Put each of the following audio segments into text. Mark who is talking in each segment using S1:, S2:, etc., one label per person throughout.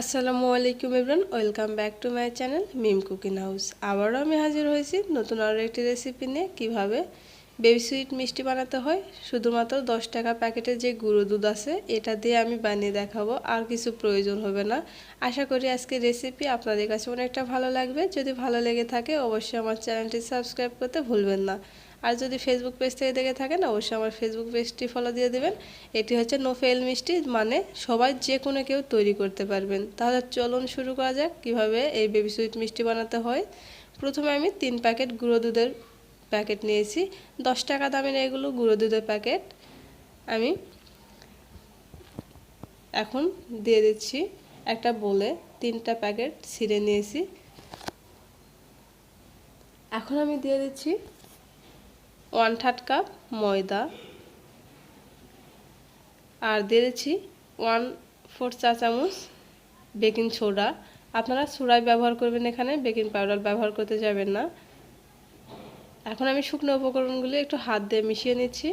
S1: আসসালামু আলাইকুম Ibran welcome back to my channel Mim cooking house. আবারও আমি হাজির হয়েছি নতুন আরও একটি রেসিপি নিয়ে, কীভাবে বেবি সুইট মিষ্টি বানাতে হয়। শুধুমাত্র দশ টাকা প্যাকেটের যে গুঁড়ো দুধ আছে, এটা দিয়ে আমি বানিয়ে দেখাবো, আর কিছু প্রয়োজন হবে না। আশা করি আজকে রেসিপি আপনাদের কাছে অনেকটা ভালো লাগবে। যদি ভালো লেগে থাকে, অবশ্যই আমার চ্যানেলটি সাবস্ক্রাইব করতে ভুলবেন না। আর যদি ফেসবুক পেজ থেকে দেখে থাকেন, অবশ্যই আমার ফেসবুক পেজটি ফলো দিয়ে দেবেন। এটি হচ্ছে নো ফেল মিষ্টি মানে সবাই যে কোনো কেউ তৈরি করতে পারবেন। তাহলে চলুন শুরু করা যাক, কীভাবে এই বেবি সুইট মিষ্টি বানাতে হয়। প্রথমে আমি তিন প্যাকেট গুঁড়ো দুধের প্যাকেট নিয়েছি। দশ টাকা দামের এগুলো গুঁড়ো দুধের প্যাকেট আমি এখন দিয়ে দিচ্ছি একটা বলে তিনটা প্যাকেট ছিঁড়ে নিয়েছি। এখন আমি দিয়ে দিচ্ছি ওয়ান থার্ড কাপ ময়দা। আর দিয়ে দিচ্ছি ওয়ান ফোর চা চামচ বেকিং সোডা। আপনারা সোডাই ব্যবহার করবেন এখানে, বেকিং পাউডার ব্যবহার করতে যাবেন না। এখন আমি শুকনো উপকরণগুলো একটু হাত দিয়ে মিশিয়ে নিচ্ছি।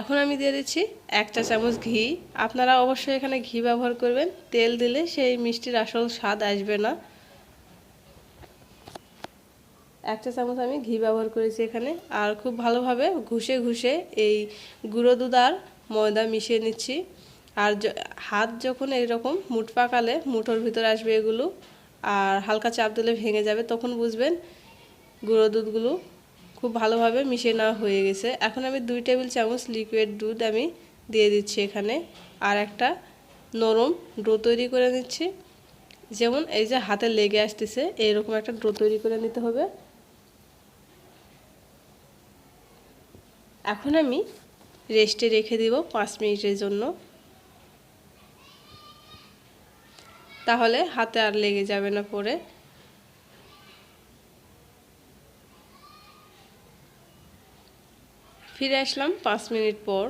S1: এখন আমি দিয়ে দিচ্ছি এক চা চামচ ঘি। আপনারা অবশ্যই এখানে ঘি ব্যবহার করবেন। তেল দিলে সেই মিষ্টির আসল স্বাদ আসবে না। এক চা চামচ আমি ঘি ব্যবহার করেছি এখানে। আর খুব ভালোভাবে ঘুষে ঘুষে এই গুঁড়ো দুধ আর ময়দা মিশিয়ে নিচ্ছি। আর হাত যখন এইরকম মুঠ পাকালে মুঠোর ভিতরে আসবে এগুলো আর হালকা চাপ দিলে ভেঙে যাবে, তখন বুঝবেন গুঁড়ো দুধগুলো খুব ভালোভাবে মিশিয়ে নেওয়া হয়ে গেছে। এখন আমি দুই টেবিল চামচ লিকুইড দুধ আমি দিয়ে দিচ্ছি এখানে। আর একটা নরম ডো তৈরি করে নিচ্ছি। যেমন এই যে হাতে লেগে আসতেছে এরকম একটা ডো তৈরি করে নিতে হবে। এখন আমি রেস্টে রেখে দিব পাঁচ মিনিটের জন্য। তাহলে হাতে আর লেগে যাবে না পরে। ফিরে আসলাম পাঁচ মিনিট পর।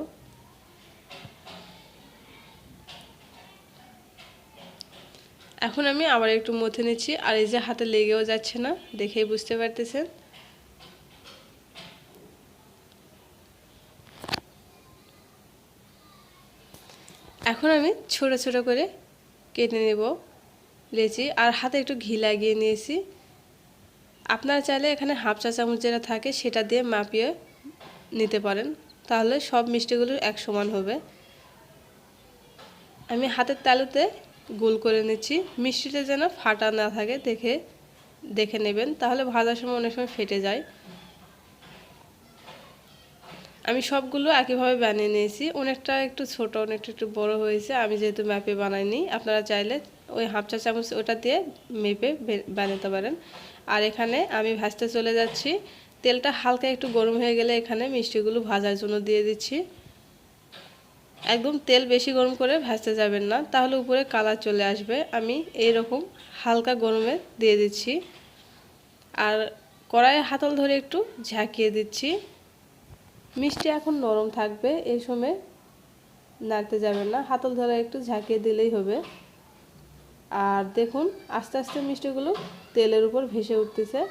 S1: এখন আমি আবার একটু মথে নিচ্ছি, আর এই যে হাতে লেগেও যাচ্ছে না, দেখেই বুঝতে পারতেছেন। এখন আমি ছোট ছোট করে কেটে নেব লেচি, আর হাতে একটু ঘি লাগিয়ে নিয়েছি। আপনারা চাইলে এখানে হাফ চা চামচ যেটা থাকে সেটা দিয়ে মাপিয়ে নিতে পারেন। তাহলে সব মিষ্টিগুলো এক সমান হবে। আমি হাতের তালুতে গোল করে নিচ্ছি। মিষ্টিটা যেন ফাটা না থাকে দেখে দেখে নেবেন। তাহলে ভাজার সময় অনেক সময় ফেটে যায়। আমি সবগুলো একইভাবে বানিয়ে নিয়েছি। অনেকটা একটু ছোট, অনেকটা একটু বড় হয়েছে। আমি যেহেতু ম্যাপে বানাইনি, আপনারা চাইলে ওই হাফ চা চামচ ওটা দিয়ে মেপে বানাতে পারেন। আর এখানে আমি ভাজতে চলে যাচ্ছি। তেলটা হালকা একটু গরম হয়ে গেলে এখানে মিষ্টিগুলো ভাজার জন্য দিয়ে দিচ্ছি। একদম তেল বেশি গরম করে ভাজতে যাবেন না, তাহলে উপরে কালার চলে আসবে। আমি এই রকম হালকা গরমে দিয়ে দিচ্ছি। আর কড়াইয়ে হাতল ধরে একটু ঝাঁকিয়ে দিচ্ছি। মিষ্টি এখন নরম থাকবে, এই সময় নাড়তে যাবেন না। হাতল ধরে একটু ঝাঁকিয়ে দিলেই হবে। আর দেখুন, আস্তে আস্তে মিষ্টিগুলো তেলের উপর ভেসে উঠতেছে।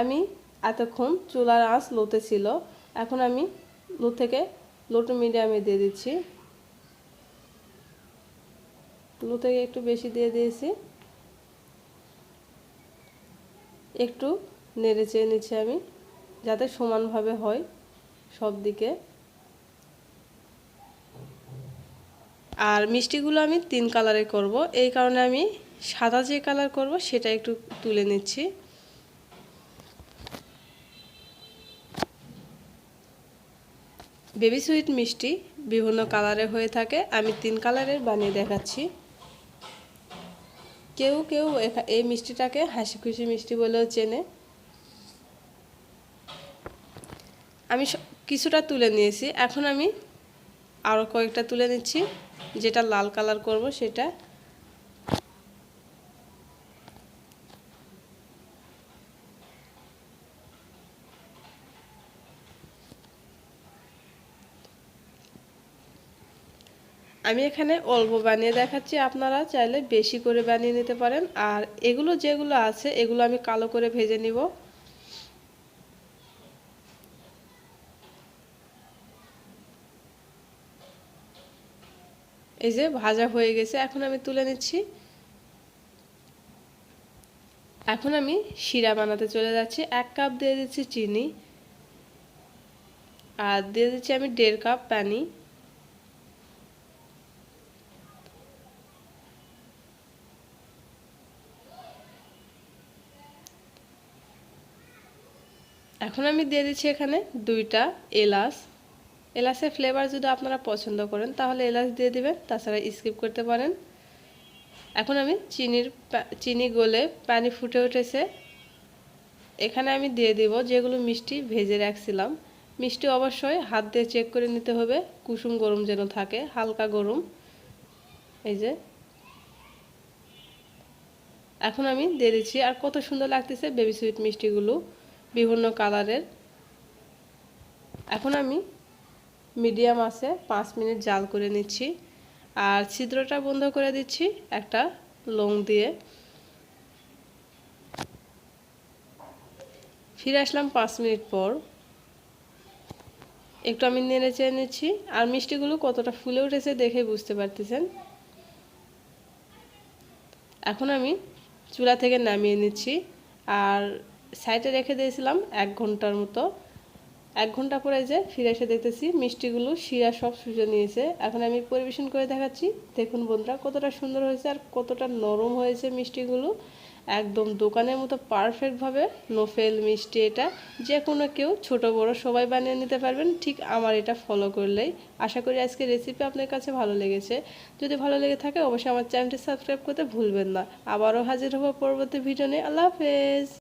S1: আমি এতক্ষণ চুলার আঁচ লোতে ছিল, এখন আমি লো থেকে লো টু মিডিয়ামে দিয়ে দিচ্ছি। লো থেকে একটু বেশি দিয়ে দিয়েছি। একটু নেড়ে চেয়ে নিচ্ছি আমি, যাতে সমানভাবে হয় সব দিকে। আর মিষ্টিগুলো আমি তিন কালারে করব। এই কারণে আমি সাদা যে কালার করব, সেটা একটু তুলে নিচ্ছি। বেবি সুইট মিষ্টি বিভিন্ন কালারে হয়ে থাকে। আমি তিন কালারের বানিয়ে দেখাচ্ছি। কেউ কেউ এই মিষ্টিটাকে হাসি খুশি মিষ্টি বলেও চেনে। আমি কিছুটা তুলে নিয়েছি। এখন আমি আরও কয়েকটা তুলে নিচ্ছি। যেটা লাল কালার করব সেটা আমি এখানে অল্প বানিয়ে দেখাচ্ছি। আপনারা চাইলে বেশি করে বানিয়ে নিতে পারেন। আর এগুলো যেগুলো আছে, এগুলো আমি কালো করে ভেজে নিব। এই যে ভাজা হয়ে গেছে, এখন আমি তুলে নিচ্ছি। এখন আমি শিরা বানাতে চলে যাচ্ছি। এক কাপ দিয়ে দিচ্ছি চিনি। আর দিয়ে দিচ্ছি আমি দেড় কাপ পানি। এখন আমি দিয়ে দিচ্ছি এখানে দুইটা এলাচ। এলাচের ফ্লেভার যদি আপনারা পছন্দ করেন, তাহলে এলাচ দিয়ে দিবেন, তাছাড়া স্কিপ করতে পারেন। এখন আমি চিনির চিনি গলে পানি ফুটে উঠেছে। এখানে আমি দিয়ে দিব যেগুলো মিষ্টি ভেজে রাখছিলাম। মিষ্টি অবশ্যই হাত দিয়ে চেক করে নিতে হবে, কুসুম গরম যেন থাকে, হালকা গরম। এই যে। এখন আমি দিয়ে দিচ্ছি, আর কত সুন্দর লাগতেছে বেবি সুইট মিষ্টিগুলো। বিভিন্ন কালারের। এখন আমি মিডিয়াম আছে, পাঁচ মিনিট জাল করে নিচ্ছি। আর ছিদ্রটা বন্ধ করে দিচ্ছি একটা লং দিয়ে। ফিরে আসলাম পাঁচ মিনিট পর। একটু আমি নেড়ে চেয়ে নিচ্ছি। আর মিষ্টিগুলো কতটা ফুলে উঠেছে দেখে বুঝতে পারতেছেন? এখন আমি চুলা থেকে নামিয়ে নিচ্ছি। আর সাইডে রেখে দিয়েছিলাম এক ঘণ্টার মতো। এক ঘণ্টা পরে যে ফিরে এসে দেখতেছি মিষ্টিগুলো শিরা সব সুজে নিয়েছে। এখন আমি পরিবেশন করে দেখাচ্ছি। দেখুন বন্ধুরা, কতটা সুন্দর হয়েছে আর কতটা নরম হয়েছে মিষ্টিগুলো। একদম দোকানের মতো পারফেক্টভাবে নোফেল মিষ্টি এটা। যে কোনো কেউ, ছোট, বড়, সবাই বানিয়ে নিতে পারবেন। ঠিক আমার এটা ফলো করলেই। আশা করি আজকে রেসিপি আপনার কাছে ভালো লেগেছে। যদি ভালো লেগে থাকে, অবশ্যই আমার চ্যানেলটি সাবস্ক্রাইব করতে ভুলবেন না। আবারও হাজির হব পরবর্তী ভিডিও নিয়ে। আল্লাহ হাফেজ।